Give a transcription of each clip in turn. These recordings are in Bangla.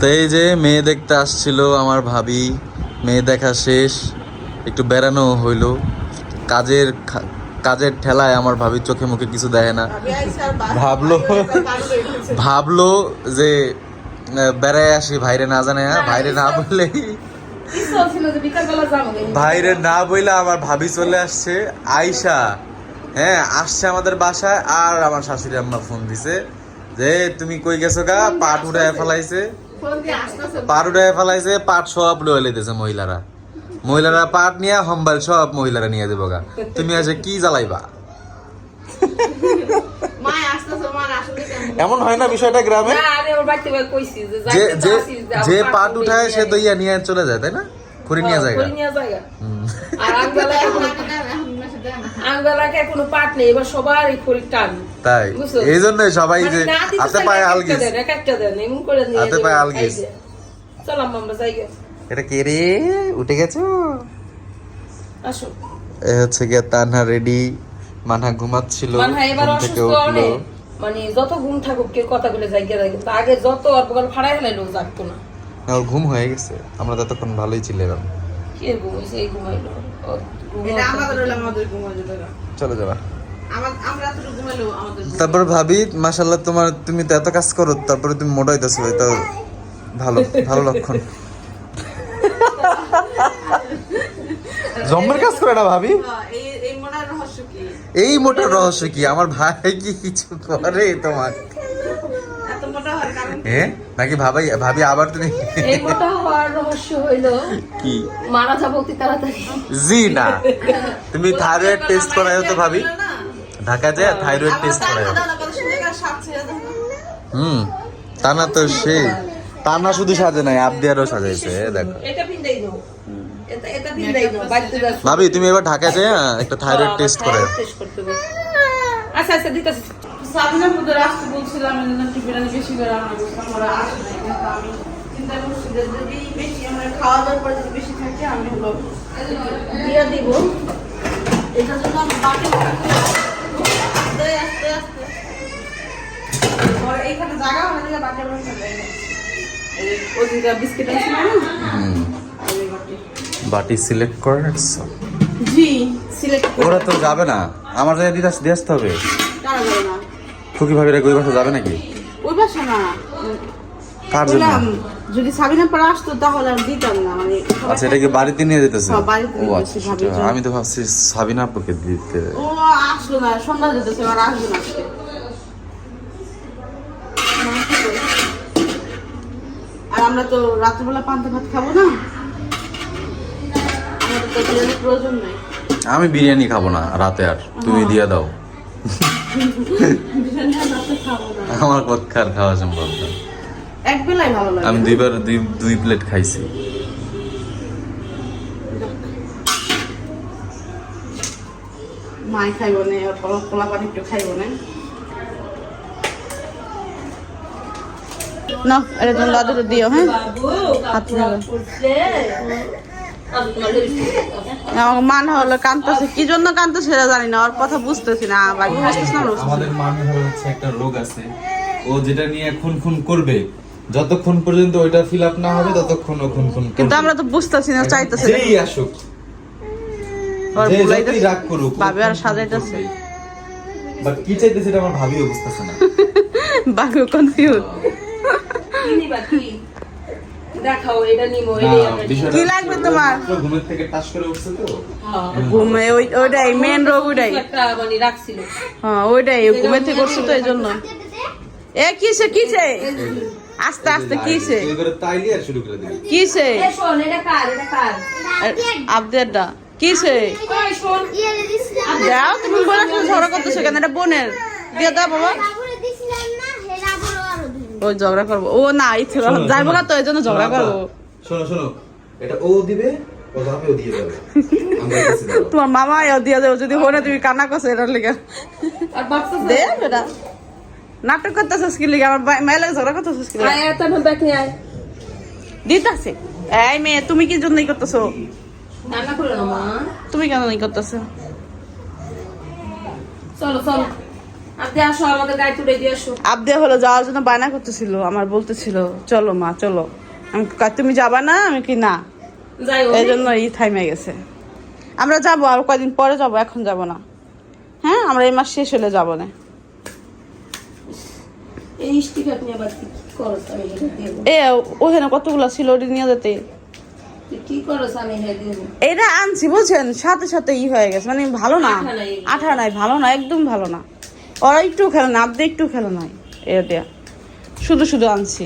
তো এই যে মেয়ে দেখতে আসছিল আমার ভাবি, মেয়ে দেখা শেষ, একটু বেড়ানো হইল। কাজের কাজের ঠেলায় আমার ভাবি চোখে মুখে কিছু দেয় না। ভাবলো ভাবলো যে বেড়ায় আসি, ভাইরে না জানে হ্যাঁ? ভাইরে না বললে ভাইরে না বইলে আমার ভাবি চলে আসছে আয়শা হ্যাঁ? আসছে আমাদের বাসায় আর আমার শাশুড়ি আম্মা ফোন দিছে যে, তুমি কই গেছো গা? পাট উঠায় ফেলাইছে। পাট উঠায় ফেলাইছে পাট সব লয়ে লইতেছে মহিলারা। মহিলারা পাট নিয়ে হম্বাল সব মহিলারা নিয়ে দেবো গা। তুমি আছে কি জ্বালাইবা? এমন হয় না বিষয়টা গ্রামে? যে যে যে পাট উঠায় সে তো ইয়া নিয়ে চলে যায় তাই না? খুঁড়ি নিয়ে যায় গা। হুম। আর আঙ্গালায় আঙ্গালাকে কোনো পাট নেই এবার সবার এই টান। তাই? এই জন্যই সবাই যে মানে হাতে পায়ে এক একটা দেন, এক একটা দেন, এমন করে নিয়ে হাতে পায়ে আলগিস। চলাম আমরা যাই এটা কে রে? উঠে গেছো? আসো। এ হচ্ছে গিয়ে তানহা রেডি। মানহা ঘুমাচ্ছিল মানহা এবার অসুস্থ অনেক। মানে যত ঘুম থাকুক কেউ কথা বলে যাই গে যাই গে। কিন্তু আগে যত অল্প কাল ফাড়াই হলাইলো জাগতো না। না, ওর ঘুম হয়ে গেছে। আমরা ততক্ষণ ভালোই ছিলাম। কে ঘুমাইছে এই ঘুমাইলো চলে যাবা। তারপর ভাবি মাশাল্লাহ তোমার তুমি তো এত কাজ করো তারপরে তুমি মোটা হইতেছো এটা ভালো ভালো লক্ষণ। জম্মের কাজ করে না ভাবি? হ্যাঁ, এই এই মনের রহস্য কি? এই মোটার রহস্য কি? আমার ভাই কি কিছু করে তোমার। এত মোটা হওয়ার কারণ হ্যাঁ? নাকি ভাবাই ভাবি আবার তুমি? এই মোটা হওয়ার রহস্য হইল কি? মারা যাব অতি তাড়াতাড়ি। জি না। তুমি থাইরয়েড টেস্ট করায় তো ভাবি। ঢাকা যায় থাইরয়েড টেস্ট করায় দাদা না কত সুন্দর করে সাপ ছেড়ে দাও না। হুম তা না তো সেই তা না শুধু সাজে নাই আবদিয়ারও সাজাইছে দেখো। এটা পিন্দাই দাও ভাবি তুমি এবার ঢাকা যায় একটা থাইরয়েড টেস্ট করে টেস্ট করতে হবে। আচ্ছা আচ্ছা দিতেছি। সাবিনা আসতে বলছিলাম এই জন্য একটু বিরিয়ানি বেশি করে রান্না করতাম ওরা আসে নাই। কিন্তু আমি চিন্তা করছি যে যদি বেশি আমরা খাওয়া দাওয়ার পরে যদি বেশি থাকে আমি হলো দিয়ে দিব। এটার জন্য আমি বাকি আস্তে আস্তে আস্তে। এইখানে জায়গা দিকে বাকি ওদিকে বিস্কিট আছে না? বাটি। সিলেক্ট করে রাখছো? জি সিলেক্ট ওরা তো যাবে না। আমার জায়গায় দিয়ে আসতে হবে। যাবে না? খুকি ভাবিরা ওই বাসা যাবে নাকি? ওই বাসা না। কার জন্য? যদি সাবিনা আসতো তাহলে আর দিতাম না মানে আচ্ছা এটা কি বাড়িতে নিয়ে যেতেছে? হ্যাঁ, ও আচ্ছা। আমি তো ভাবছি সাবিনা আপুকে দিতে। ও আসলো না সন্ধ্যা যেতেছে আর আসবে না আজকে। আর আমরা তো রাত্রিবেলা পান্তা ভাত খাব না। আমাদের তো বিরিয়ানির প্রয়োজন নাই। আমি বিরিয়ানি খাব না রাতে আর। তুমি দিয়ে দাও। আমার পক্ষার খাওয়া সম্ভব না। এক বেলায় ভালো লাগে। আমি দুইবার দুই দুই প্লেট খাইছি। মাই খাইব না পোলা পানি একটু খাইব না। না এটা তুমি দাদুকে দিও হ্যাঁ? হাত আমাকে মান হলো কান্দতেছে কি জন্য কান্দতেছে সেটা জানি না ওর কথা বুঝতেছি না বাকি বুঝতেছি না আমাদের মানে হলো হচ্ছে একটা রোগ আছে। ও যেটা নিয়ে খুন খুন করবে যতক্ষণ পর্যন্ত ওইটা ফিল আপ না হবে ততক্ষণ ও খুন খুন কিন্তু আমরা তো বুঝতেছি না চাইতেছি না। যেই আসুক রাগ করুক ভাবি আর সাজাইতেছে। বাট কি চাইতেছে এটা আমার ভাবিও বুঝতেছে না। বাকি কনফিউজ কি নিবা কি? দেখাও এটা নিমো কি লাগবে তোমার? ঘুমের থেকে টাস করে উঠছে তো। ঘুমে ওই ওইটাই মেন রোগ ওইটাই। মানে রাখছিল। হ্যাঁ ওইটাই ঘুমে থেকে করছি তো এই জন্য এ কিসে কিসে? আস্তে আস্তে কিসে? তুই এবারে তাইলি আর শুরু করে দিবি। কিসে? এই শোন এটা কার এটা কার? আপডেটটা কিসে? ওই তুমি বলে তুমি করতেছো কেন? এটা বোনের। দিয়ে দাও বাবা। ও ঝগড়া করব। ও না ইচ্ছে যাইবো না তো এই জন্য ঝগড়া শোনো, করব। শোনো শোনো এটা ও দিবে যাবে যাবে। যাব। তোমার মামা দিয়ে দেবো যদি হনে তুমি কান্না করছ এটার লিগে। দে বেটা। নাটক করতেছিস কি লিগে? আমার ভাই- মায়ের লাগে ঝগড়া করতেছিস কি লিগে? আয় এত না ব্যাক নিয়ে আয়। দিতাছে। এই মেয়ে তুমি কি জন্য ই করতেছো তুমি কেন ই করতেছো? চলো চলো। আবদিয়া হলো যাওয়ার জন্য বায়না করতেছিল আমার বলতেছিল চলো মা চলো। আমি তুমি যাবা না আমি কি না? এই জন্য ই থাইমে গেছে। আমরা যাব আর কয়দিন পরে যাব এখন যাব না। হ্যাঁ আমরা এই মাস শেষ হলে যাব না। এ ওখানে কতগুলো ছিল ওটি নিয়ে যেতে? এটা আনছি বুঝছেন? সাথে সাথে ই হয়ে গেছে মানে ভালো না। আঠা নাই ভালো না একদম ভালো না। ওরা একটু খেলে না আপনি একটু খেলে নাই এটা দিয়া। শুধু শুধু আনছি।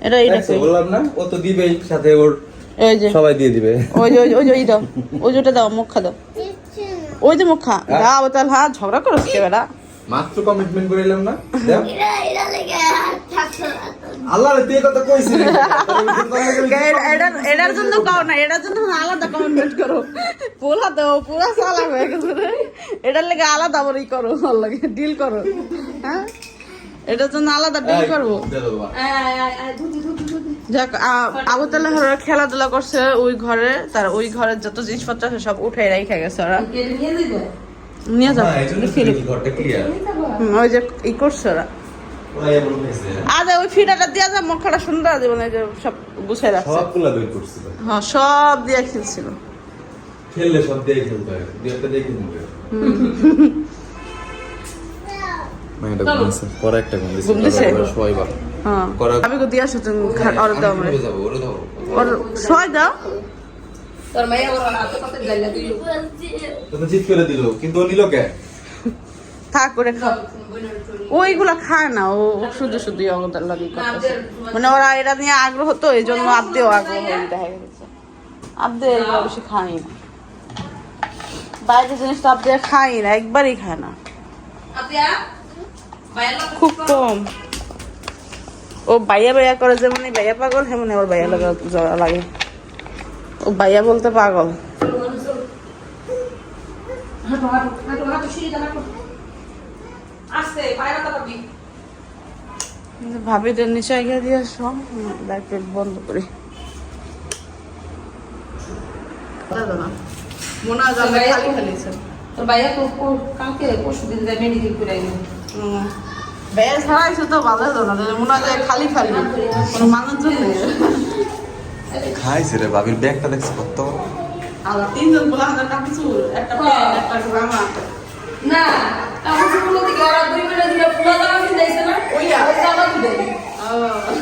এটা এটা কই? বললাম না ও তো দিবেই সাথে ওর ওই যে। সবাই দিয়ে দিবে। ওই যে ওই যে- ওই যে ওই দাও। ওই যে ওটা দাও মুখ খা দাও ওই যে মুখ খা দাও তাহলে হ্যাঁ ঝগড়া করো বেড়া মাত্র কমিটমেন্ট করে এলাম না। আল্লাহ তুই কথা কইছিস এটার এটার জন্য কাও না এটার জন্য আলাদা কমেন্ট করো। পুরা দাও পুরা সালা হয়ে গেছে রে। এটার লেগে আলাদা বড়ই করো ওর লাগে ডিল করো। হ্যাঁ? এটার জন্য আলাদা ডিল করব। যাক আবু তাল্লাহ খেলাধুলা করছে ওই ঘরে তার ওই ঘরের যত জিনিসপত্র আছে সব উঠে রেখে গেছে ওরা। নিয়ে যাও। হ্যাঁ, ওই যে ই করছে ওরা। আজ ওই ফিটাটা দিয়ে যা মুখটা সুন্দর দিব না যে সব গুছিয়ে রাখছে। সবগুলা দই করছিল হ্যাঁ সব দিয়ে খেলছিল। খেললে সব দিয়ে খেলতে হয়। দুই একটা দিয়ে খেলতে হয়। পরে একটা ঘুম দিছে। ঘুম দিছে? তারপরে সবাই ভালো হ্যাঁ। আমি দিয়ে দাও আমার। দাও। ছয় দাও। তোর মাইয়া ওর হাতে পাতে গাইলা দিল। তো তো জিত করে দিল কিন্তু ও নিল কে? থাক করে খাও ওইগুলা খায় না ও ও শুধু শুধু অগদার লাগি মানে ওরা এটা নিয়ে আগ্রহ তো এই জন্য আব্দেও আগ্রহ দেখা গেছে। আব্দে এগুলো বেশি খাই না। বাইরের জিনিসটা আব্দে খাই না একবারই খায় না। খুব কম। ও বাইয়া বাইয়া করে যেমন বাইয়া পাগল তেমন ওর বাইয়া লাগা জ্বর লাগে। ও বাইয়া বলতে পাগল। ভাবিদের নিচে গিয়ে দিয়ে আসো লাইট বন্ধ করি। মনে হয় খালি ফেলেছে তোর ভাইয়া তো কালকে পরশু দিন যায় মেডিকেল করে আইলো বেশ ছাড়াইছে তো, ভালো হতো না। মনে হয় খালি খালি কোনো মানুষজন খাইছে রে বাবির ব্যাগটা দেখছি কত। আর তিনজন বলা হাজার টাকা চুল একটা প্যান্ট একটা জামা না আমার স্কুল থেকে ওরা দুই মিনিট দিলে পুরো জামা কিনতেছে না? ওই ওই জামা দিবে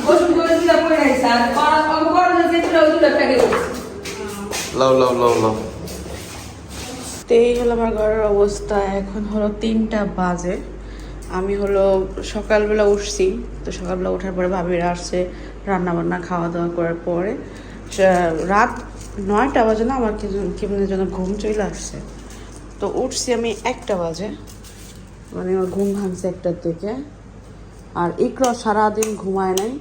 গোসল করে দিলে পরে আইছে আর ওরা অঙ্ক করে যে দিলে দুটো প্যাকে লাও লাও লাও লাও। তো এই হলো আমার ঘরের অবস্থা এখন হলো তিনটা বাজে। আমি হলো সকালবেলা উঠছি তো সকালবেলা ওঠার পরে ভাবিরা আসছে রান্না বান্না খাওয়া দাওয়া করার পরে রাত নয়টা বাজে না, আমার কেমন যেন ঘুম চলে আসছে। তো উঠছি আমি একটা বাজে মানে আমার ঘুম ভাঙছে একটার দিকে। আর ইকরা সারাদিন ঘুমায় নাই।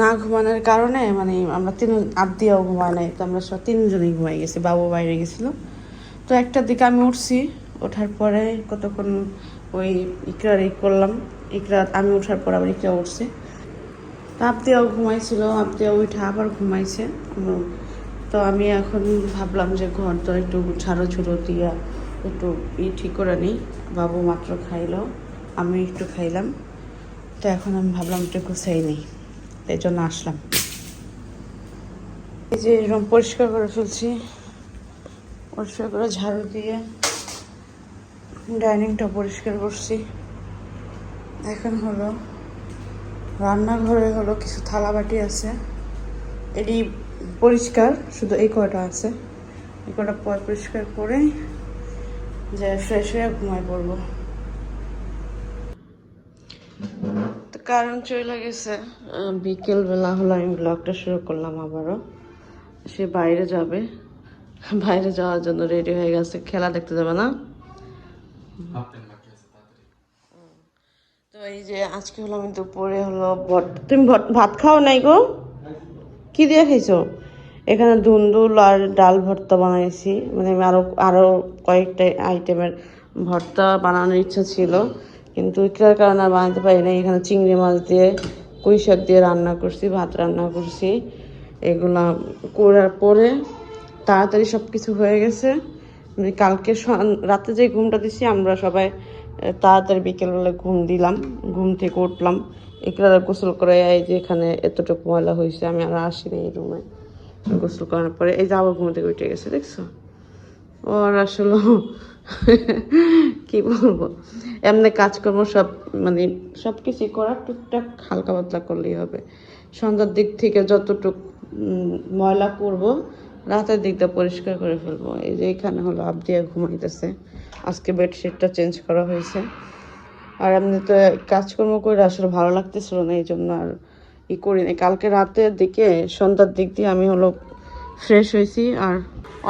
না ঘুমানোর কারণে মানে আমরা তিন আত্মীয়ও ঘুমায় নাই, তো আমরা সব তিনজনেই ঘুমাই গেছি, বাবু বাইরে গেছিল। তো একটার দিকে আমি উঠছি, ওঠার পরে কতক্ষণ ওই ইকরার ই করলাম। ইকরা আমি ওঠার পর আবার ইকরা উঠছে। তো আত্মীয়ও ঘুমাইছিল আত্মীয় উঠে আবার ঘুমাইছে। তো আমি এখন ভাবলাম যে ঘর তো একটু ঝাড়ো ছুড়ো দিয়া একটু ই ঠিক করে নিই। বাবু মাত্র খাইলো, আমি একটু খাইলাম। তো এখন আমি ভাবলাম একটু গুছাই নিই, এই জন্য আসলাম। এই যে এরকম পরিষ্কার করে ফেলছি পরিষ্কার করে ঝাড়ু দিয়ে ডাইনিংটা পরিষ্কার করছি। এখন হলো রান্নাঘরে হলো কিছু থালা বাটি আছে। এটি পরিষ্কার, শুধু এই কয়টা আছে। এই কয়টা পর পরিষ্কার করে যে ফ্রেশ হয়ে ঘুমায় পড়ব। কারণ চলে গেছে। বিকেলবেলা হলো আমি ব্লগটা শুরু করলাম আবারও। সে বাইরে যাবে। বাইরে যাওয়ার জন্য রেডি হয়ে গেছে। খেলা দেখতে যাবে না? তো এই যে আজকে হলো আমি দুপুরে হলো তুমি ভাত খাও নাই গো? কি দিয়ে খাইছো? এখানে ধুন্দুল আর ডাল ভর্তা বানাইছি। মানে আমি আরও আরও কয়েকটা আইটেমের ভর্তা বানানোর ইচ্ছা ছিল। কিন্তু ইকরার কারণে আর বানাতে পারি না এখানে চিংড়ি মাছ দিয়ে কুই শাক দিয়ে রান্না করছি, ভাত রান্না করছি। এগুলা করার পরে তাড়াতাড়ি সব কিছু হয়ে গেছে। কালকে রাতে যে ঘুমটা দিছি, আমরা সবাই তাড়াতাড়ি বিকেলবেলা ঘুম দিলাম। ঘুম থেকে উঠলাম। একলারা গোসল করে এই যে এখানে এতটুকু ময়লা হয়েছে, আমি আর আসিনি এই রুমে। গোসল করার পরে এই যে আবার ঘুম থেকে উঠে গেছে, দেখছ? ওর আসলে কি বলব? এমনি কাজকর্ম সব মানে সব কিছুই করার টুকটাক হালকা পাতলা করলেই হবে। সন্ধ্যার দিক থেকে যতটুক ময়লা করব রাতের দিকটা পরিষ্কার করে ফেলব। এই যে এখানে হলো আবদিয়া ঘুমাইতেছে। আজকে বেডশিটটা চেঞ্জ করা হয়েছে। আর এমনি তো কাজকর্ম করে আসলে ভালো লাগতেছিল না এই জন্য আর ই করি না কালকে রাতের দিকে সন্ধ্যার দিক দিয়ে আমি হলো ফ্রেশ হয়েছি আর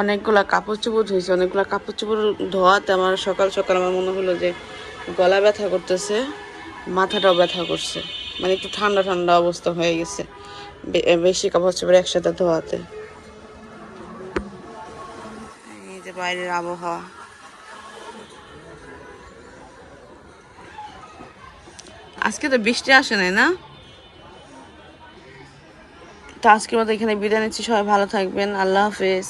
অনেকগুলা কাপড় চোপড় ধুয়েছি অনেকগুলা কাপড় চোপড় ধোয়াতে আমার সকাল সকাল আমার মনে হলো যে গলা ব্যথা করতেছে, মাথাটাও ব্যথা করছে। মানে একটু ঠান্ডা ঠান্ডা অবস্থা হয়ে গেছে। বেশি কাপড় চোপড় একসাথে ধোয়াতে। বাইরের আবহাওয়া। আজকে তো বৃষ্টি আসে নাই না? তো আজকের মতো এখানে বিদায় নিচ্ছি, সবাই ভালো থাকবেন, আল্লাহ হাফেজ।